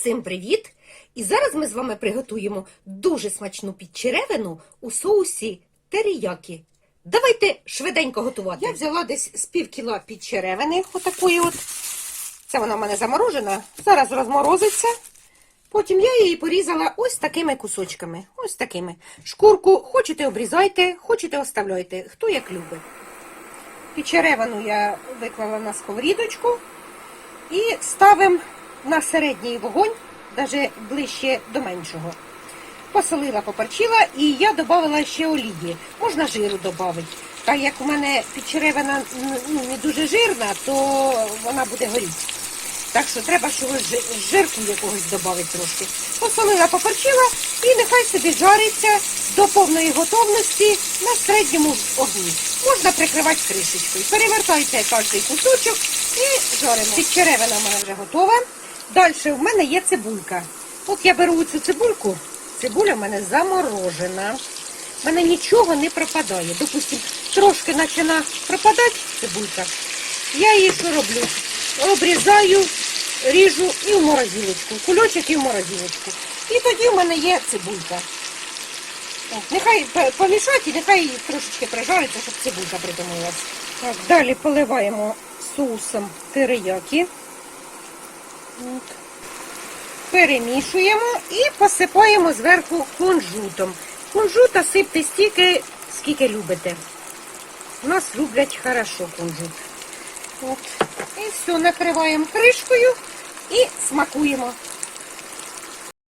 Всім привіт! І зараз ми з вами приготуємо дуже смачну підчеревину у соусі теріякі. Давайте швиденько готувати. Я взяла десь з пів кіла підчеревини, отакої от. Це вона в мене заморожена. Зараз розморозиться. Потім я її порізала ось такими кусочками. Ось такими. Шкурку хочете обрізайте, хочете оставляйте, хто як любить. Підчеревину я виклала на сковорідочку і ставимо на середній вогонь, навіть ближче до меншого. Посолила, поперчила і я додала ще олії. Можна жиру додати. Так як у мене підчеревина ну, не дуже жирна, то вона буде горіти. Так що треба чогось жирку якогось додати трошки. Посолила, поперчила і нехай собі жариться до повної готовності на середньому огні. Можна прикривати кришечкою. Перевертайте кожний кусочок і жаримо. Підчеревина в мене вже готова. Далі в мене є цибулька. От я беру цю цибульку. Цибуля в мене заморожена. В мене нічого не пропадає. Допустим, трошки почина пропадати цибулька. Я її що роблю? Обрізаю, ріжу і в морозилочку. Кульочок і в морозилочку. І тоді в мене є цибулька. От, нехай помішати, нехай трошечки прижариться, щоб цибулька придумалась. Так, далі поливаємо соусом териякі. От. Перемішуємо і посипаємо зверху кунжутом. Кунжута сипте стільки, скільки любите. У нас люблять хорошо кунжут. От. І все, накриваємо кришкою і смакуємо.